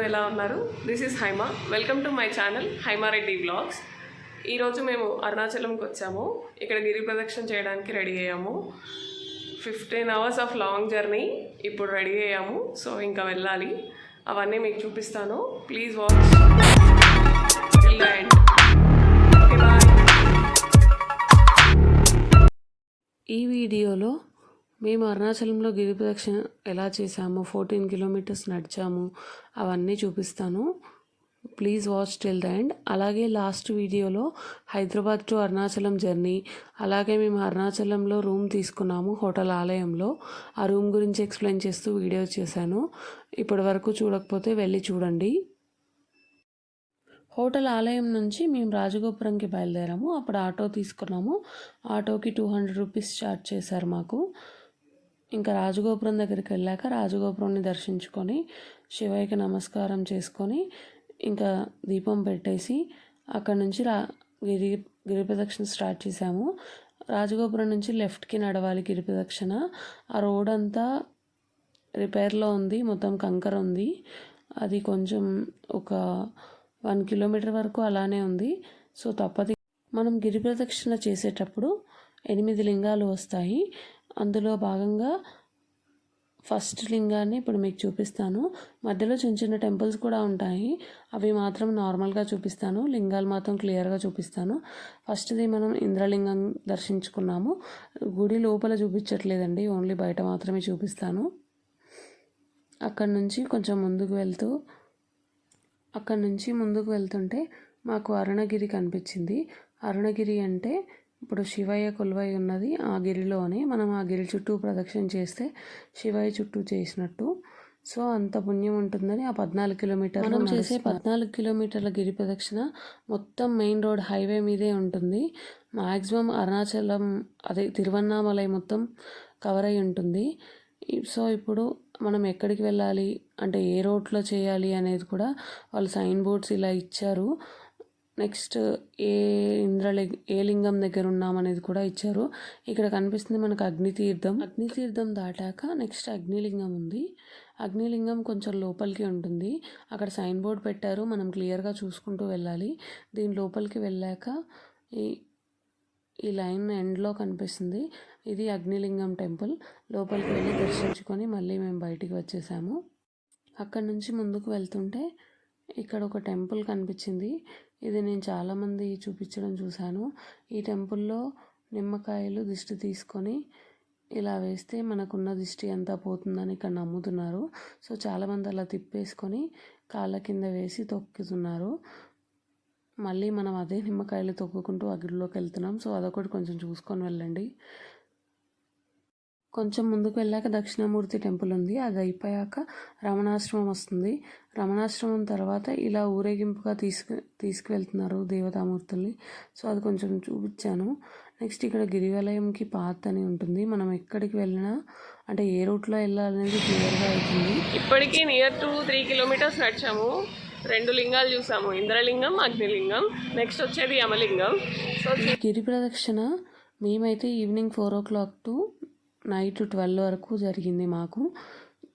అందరూ ఎలా ఉన్నారు? This is Haima welcome to my channel Haimareddy blogs ఈరోజు మేము అరుణాచలంకి వచ్చాము. ఇక్కడ గిరి ప్రదక్షిణ చేయడానికి రెడీ అయ్యాము. Fifteen hours of long journey ఇప్పుడు రెడీ అయ్యాము. సో ఇంకా వెళ్ళాలి. అవన్నీ మీకు చూపిస్తాను. ప్లీజ్ వాచ్ టిల్ ఈ వీడియోలో మేము అరుణాచలంలో గిరి ప్రదక్షిణ ఎలా చేసాము ఫోర్టీన్ కిలోమీటర్స్ నడిచాము. అవన్నీ చూపిస్తాను. Please watch till the end. అలాగే లాస్ట్ వీడియోలో హైదరాబాద్ టు అరుణాచలం జర్నీ. అలాగే మేము అరుణాచలంలో రూమ్ తీసుకున్నాము హోటల్ ఆలయంలో. ఆ రూమ్ గురించి ఎక్స్ప్లెయిన్ చేస్తూ వీడియో చేశాను. ఇప్పటి వరకు చూడకపోతే వెళ్ళి చూడండి. హోటల్ ఆలయం నుంచి మేము రాజగోపురంకి బయలుదేరాము. అప్పుడు ఆటో తీసుకున్నాము. ఆటోకి టూ హండ్రెడ్ రూపీస్ ఛార్జ్ చేశారు మాకు. ఇంకా రాజగోపురం దగ్గరికి వెళ్ళాక రాజగోపురాన్ని దర్శించుకొని శివయ్యకి నమస్కారం చేసుకొని ఇంకా దీపం పెట్టేసి అక్కడ నుంచి రా గిరి గిరి ప్రదక్షిణ స్టార్ట్ చేసాము రాజగోపురం నుంచి లెఫ్ట్కి నడవాలి గిరి ప్రదక్షిణ. ఆ రోడ్ అంతా రిపేర్లో ఉంది మొత్తం కంకర ఉంది. అది కొంచెం ఒక వన్ కిలోమీటర్ వరకు అలానే ఉంది. సో తప్పది. మనం గిరి ప్రదక్షిణ చేసేటప్పుడు ఎనిమిది లింగాలు వస్తాయి. అందులో భాగంగా ఫస్ట్ లింగాన్ని ఇప్పుడు మీకు చూపిస్తాను. మధ్యలో చిన్న చిన్న టెంపుల్స్ కూడా ఉంటాయి. అవి మాత్రం నార్మల్గా చూపిస్తాను. లింగాలు మాత్రం క్లియర్గా చూపిస్తాను. ఫస్ట్ది మనం ఇంద్రలింగం దర్శించుకున్నాము. గుడి లోపల చూపించట్లేదండి. ఓన్లీ బయట మాత్రమే చూపిస్తాను. అక్కడ నుంచి కొంచెం ముందుకు వెళ్తూ అక్కడ నుంచి ముందుకు వెళ్తుంటే మాకు అరుణగిరి కనిపించింది. అరుణగిరి అంటే ఇప్పుడు శివయ్య కొలువై ఉన్నది ఆ గిరిలోనే. మనం ఆ గిరి చుట్టూ ప్రదక్షిణ చేస్తే శివయ్య చుట్టూ చేసినట్టు. సో అంత పుణ్యం ఉంటుందని ఆ పద్నాలుగు కిలోమీటర్లు మనం చేసే పద్నాలుగు కిలోమీటర్ల గిరి ప్రదక్షిణ మొత్తం మెయిన్ రోడ్ హైవే మీదే ఉంటుంది. మ్యాక్సిమం అరుణాచలం అదే తిరువన్నామలై మొత్తం కవర్ అయి ఉంటుంది. సో ఇప్పుడు మనం ఎక్కడికి వెళ్ళాలి అంటే ఏ రోడ్లో చేయాలి అనేది కూడా వాళ్ళు సైన్ బోర్డ్స్ ఇలా ఇచ్చారు. నెక్స్ట్ ఏ ఇంద్రలి ఏ లింగం దగ్గర ఉన్నామనేది కూడా ఇచ్చారు. ఇక్కడ కనిపిస్తుంది మనకు అగ్నితీర్థం. అగ్నితీర్థం దాటాక నెక్స్ట్ అగ్నిలింగం ఉంది. అగ్నిలింగం కొంచెం లోపలికి ఉంటుంది. అక్కడ సైన్ బోర్డ్ పెట్టారు. మనం క్లియర్గా చూసుకుంటూ వెళ్ళాలి. దీని లోపలికి వెళ్ళాక ఈ ఈ లైన్ ఎండ్లో కనిపిస్తుంది. ఇది అగ్నిలింగం టెంపుల్. లోపలికి వెళ్ళి దర్శించుకొని మళ్ళీ మేము బయటికి వచ్చేసాము. అక్కడ నుంచి ముందుకు వెళ్తుంటే ఇక్కడ ఒక టెంపుల్ కనిపించింది. ఇది నేను చాలామంది చూపించడం చూశాను. ఈ టెంపుల్లో నిమ్మకాయలు దిష్టి తీసుకొని ఇలా వేస్తే మనకున్న దిష్టి అంతా పోతుందని ఇక్కడ నమ్ముతున్నారు. సో చాలామంది అలా తిప్పేసుకొని కాళ్ళ కింద వేసి తొక్కుతున్నారు. మళ్ళీ మనం అదే నిమ్మకాయలు తొక్కుకుంటూ అగ్గిలోకి వెళ్తున్నాం. సో అదొకటి కొంచెం చూసుకొని వెళ్ళండి. కొంచెం ముందుకు వెళ్ళాక దక్షిణామూర్తి టెంపుల్ ఉంది. అది అయిపోయాక రమణాశ్రమం వస్తుంది. రమణాశ్రమం తర్వాత ఇలా ఊరేగింపుగా తీసుకు తీసుకువెళ్తున్నారు దేవతామూర్తుల్ని. సో అది కొంచెం చూపించాను. నెక్స్ట్ ఇక్కడ గిరివలయంకి పాత్ అని ఉంటుంది. మనం ఎక్కడికి వెళ్ళినా అంటే ఏ రూట్లో వెళ్ళాలనేది క్లియర్గా అవుతుంది. ఇప్పటికీ నియర్ టు త్రీ కిలోమీటర్స్ నడిచాము. రెండు లింగాలు చూసాము. ఇంద్రలింగం అగ్నిలింగం నెక్స్ట్ వచ్చేది యమలింగం. సో గిరి ప్రదక్షిణ మేమైతే evening four o'clock to night twelve వరకు జరిగింది మాకు.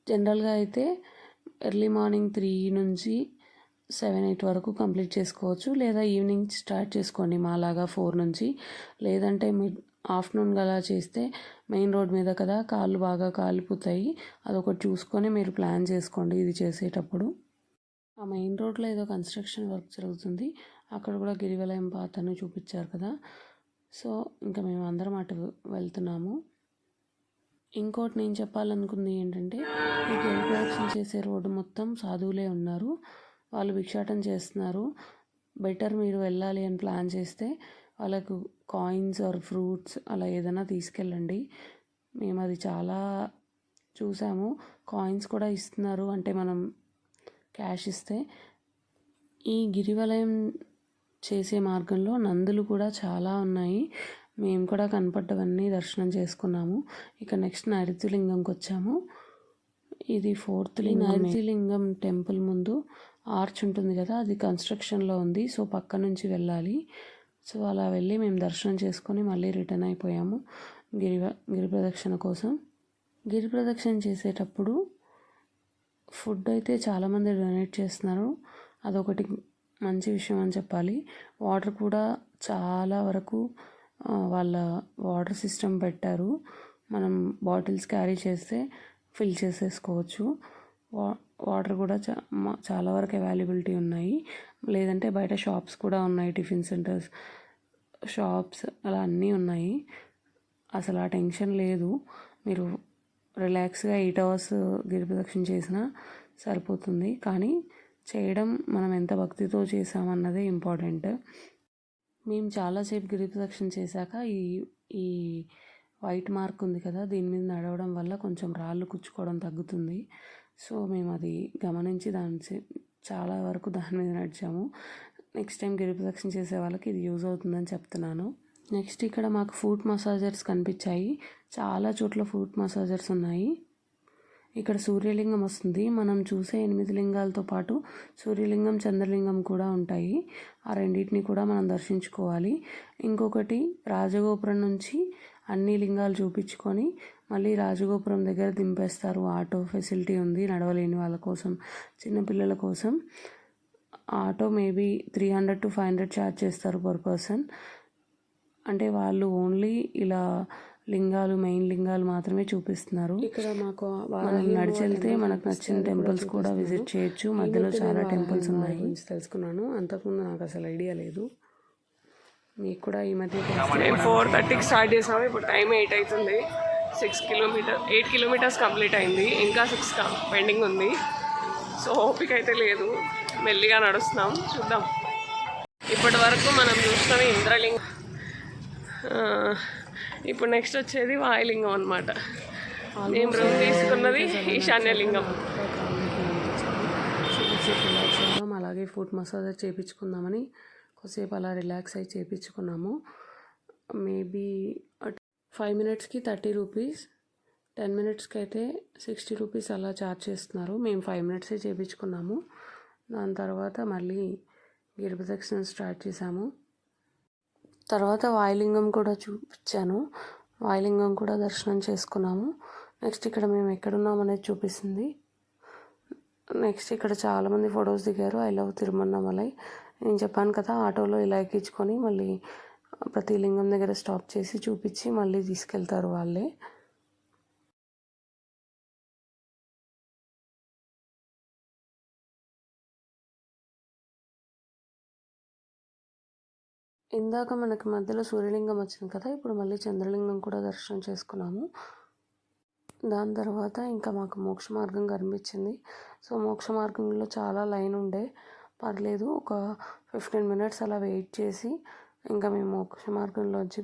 జనరల్గా అయితే ఎర్లీ మార్నింగ్ త్రీ నుంచి సెవెన్ ఎయిట్ వరకు కంప్లీట్ చేసుకోవచ్చు. లేదా ఈవినింగ్ స్టార్ట్ చేసుకోండి మాలాగా ఫోర్ నుంచి. లేదంటే మిడ్ ఆఫ్టర్నూన్ అలా చేస్తే మెయిన్ రోడ్ మీద కదా కాళ్ళు బాగా కాలిపోతాయి. అదొకటి చూసుకొని మీరు ప్లాన్ చేసుకోండి ఇది చేసేటప్పుడు. ఆ మెయిన్ రోడ్లో ఏదో కన్స్ట్రక్షన్ వర్క్ జరుగుతుంది. అక్కడ కూడా గిరివలయం పాతను చూపించారు కదా. సో ఇంకా మేము అందరం అటు వెళ్తున్నాము. ఇంకోటి నేను చెప్పాలనుకుంది ఏంటంటే ఈ గిరి చేసే రోడ్డు మొత్తం సాధువులే ఉన్నారు. వాళ్ళు భిక్షాటం చేస్తున్నారు. బెటర్ మీరు వెళ్ళాలి అని ప్లాన్ చేస్తే వాళ్ళకు కాయిన్స్ ఆర్ ఫ్రూట్స్ అలా ఏదైనా తీసుకెళ్ళండి. మేము అది చాలా చూసాము. కాయిన్స్ కూడా ఇస్తున్నారు. అంటే మనం క్యాష్ ఇస్తే ఈ గిరివలయం చేసే మార్గంలో నందులు కూడా చాలా ఉన్నాయి. మేము కూడా కనపడ్డవన్నీ దర్శనం చేసుకున్నాము. ఇక నెక్స్ట్ నైరుతిలింగంకి వచ్చాము ఇది ఫోర్త్ లింగం నైరుతిలింగం టెంపుల్ ముందు ఆర్చ్ ఉంటుంది కదా అది కన్స్ట్రక్షన్లో ఉంది. సో పక్క నుంచి వెళ్ళాలి. సో అలా వెళ్ళి మేము దర్శనం చేసుకొని మళ్ళీ రిటర్న్ అయిపోయాము గిరి గిరి ప్రదక్షిణ కోసం. గిరి ప్రదక్షిణ చేసేటప్పుడు ఫుడ్ అయితే చాలామంది డొనేట్ చేస్తున్నారు. అదొకటి మంచి విషయం అని చెప్పాలి. వాటర్ కూడా చాలా వరకు వాళ్ళ వాటర్ సిస్టమ్ పెట్టారు. మనం బాటిల్స్ క్యారీ చేస్తే ఫిల్ చేసేసుకోవచ్చు. వా వాటర్ కూడా చా మా- చాలా వరకు అవైలబిలిటీ ఉన్నాయి. లేదంటే బయట షాప్స్ కూడా ఉన్నాయి టిఫిన్ సెంటర్స్. షాప్స్ అలా అన్నీ ఉన్నాయి. అసలు ఆ టెన్షన్ లేదు. మీరు రిలాక్స్గా ఎయిట్ అవర్స్ గిరి ప్రదక్షిణ చేసినా సరిపోతుంది. కానీ చేయడం మనం ఎంత భక్తితో చేసామన్నదే ఇంపార్టెంట్. మేము చాలాసేపు గిరిప్రదక్షిణ చేశాక ఈ ఈ వైట్ మార్క్ ఉంది కదా దీని మీద నడవడం వల్ల కొంచెం రాళ్ళు కుచ్చుకోవడం తగ్గుతుంది. సో మేము అది గమనించి దాని చే- చాలా వరకు దాని మీద నడిచాము. నెక్స్ట్ టైం గిరి ప్రదక్షిణ చేసే వాళ్ళకి ఇది యూజ్ అవుతుందని చెప్తున్నాను. నెక్స్ట్ ఇక్కడ మాకు ఫుట్ మసాజర్స్ కనిపించాయి. చాలా చోట్ల ఫుట్ మసాజర్స్ ఉన్నాయి. ఇక్కడ సూర్యలింగం వస్తుంది. మనం చూసే ఎనిమిది లింగాలతో పాటు సూర్యలింగం చంద్రలింగం కూడా ఉంటాయి. ఆ రెండింటిని కూడా మనం దర్శించుకోవాలి. ఇంకొకటి రాజగోపురం నుంచి అన్ని లింగాలు చూపించుకొని మళ్ళీ రాజగోపురం దగ్గర దింపేస్తారు. ఆటో ఫెసిలిటీ ఉంది నడవలేని వాళ్ళ కోసం చిన్నపిల్లల కోసం. Auto maybe three hundred to five hundred charge చేస్తారు పర్ పర్సన్. అంటే వాళ్ళు ఓన్లీ ఇలా లింగాలు మెయిన్ లింగాలు మాత్రమే చూపిస్తున్నారు. ఇక్కడ మాకు మనం నడిచెళ్తే మనకు నచ్చిన టెంపుల్స్ కూడా విజిట్ చేయొచ్చు. మధ్యలో చాలా టెంపుల్స్ ఉన్నాయి. గురించి తెలుసుకున్నాను. అంతకుముందు నాకు అసలు ఐడియా లేదు. మీకు కూడా ఈ మధ్య ఫోర్ థర్టీకి స్టార్ట్ చేసాము ఇప్పుడు టైం ఎయిట్ అవుతుంది six kilometre eight kilometres complete అయింది. ఇంకా సిక్స్ పెండింగ్ ఉంది. సో ఓపిక అయితే లేదు. మెల్లిగా నడుస్తున్నాం. చూద్దాం. ఇప్పటి వరకు మనం చూస్తున్న ఇంద్రలింగం ఇప్పుడు నెక్స్ట్ వచ్చేది వాయులింగం అనమాట మేము రూమ్ తీసుకున్నది? ఈశాన్యలింగం. అలాగే ఫుట్ మసాజ్ చేయించుకుందామని కొద్దిసేపు అలా రిలాక్స్ అయ్యి చేయించుకున్నాము మేబీ ఫైవ్ మినిట్స్కి థర్టీ రూపీస్ టెన్ మినిట్స్కి అయితే సిక్స్టీ రూపీస్ అలా ఛార్జ్ చేస్తున్నారు. మేము ఫైవ్ మినిట్సే చేయించుకున్నాము దాని తర్వాత మళ్ళీ గిరి ప్రదక్షిణ స్టార్ట్ చేసాము తర్వాత వాయులింగం కూడా చూపించాను. వాయులింగం కూడా దర్శనం చేసుకున్నాము. నెక్స్ట్ ఇక్కడ మేము ఎక్కడున్నాం అనేది చూపిస్తుంది. నెక్స్ట్ ఇక్కడ చాలామంది ఫొటోస్ దిగారు. I love Tiruvannamalai. నేను చెప్పాను కదా ఆటోలో ఇలా ఎక్కించుకొని మళ్ళీ ప్రతి లింగం దగ్గర స్టాప్ చేసి చూపించి మళ్ళీ తీసుకెళ్తారు వాళ్ళే. ఇందాక మనకి మధ్యలో సూర్యలింగం వచ్చింది కదా ఇప్పుడు మళ్ళీ చంద్రలింగం కూడా దర్శనం చేసుకున్నాము. దాని తర్వాత ఇంకా మాకు మోక్ష మార్గం కనిపించింది. సో మోక్ష మార్గంలో చాలా లైన్ ఉండే. పర్లేదు ఒక ఫిఫ్టీన్ మినిట్స్ అలా వెయిట్ చేసి ఇంకా మేము మోక్ష మార్గంలోంచి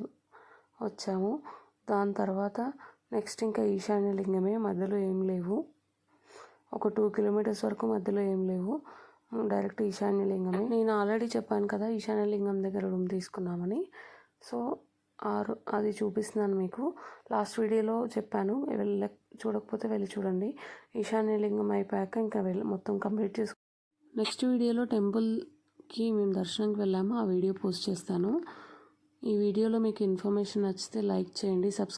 వచ్చాము. దాని తర్వాత నెక్స్ట్ ఇంకా ఈశాన్యలింగమే మధ్యలో ఏం లేవు. ఒక టూ కిలోమీటర్స్ వరకు మధ్యలో ఏం లేవు. డైరెక్ట్ ఈశాన్య లింగమే నేను ఆల్రెడీ చెప్పాను కదా ఈశాన్య లింగం దగ్గర రూమ్ తీసుకున్నామని. సో ఆరు అది చూపిస్తున్నాను మీకు. లాస్ట్ వీడియోలో చెప్పాను వెళ్ళ చూడకపోతే వెళ్ళి చూడండి. ఈశాన్య లింగం అయిపోయాక ఇంకా వెళ్ళి మొత్తం కంప్లీట్ చేసుకు నెక్స్ట్ వీడియోలో టెంపుల్కి మేము దర్శనంకి వెళ్ళాము ఆ వీడియో పోస్ట్ చేస్తాను. ఈ వీడియోలో మీకు ఇన్ఫర్మేషన్ నచ్చితే లైక్ చేయండి సబ్స్క్రైబ్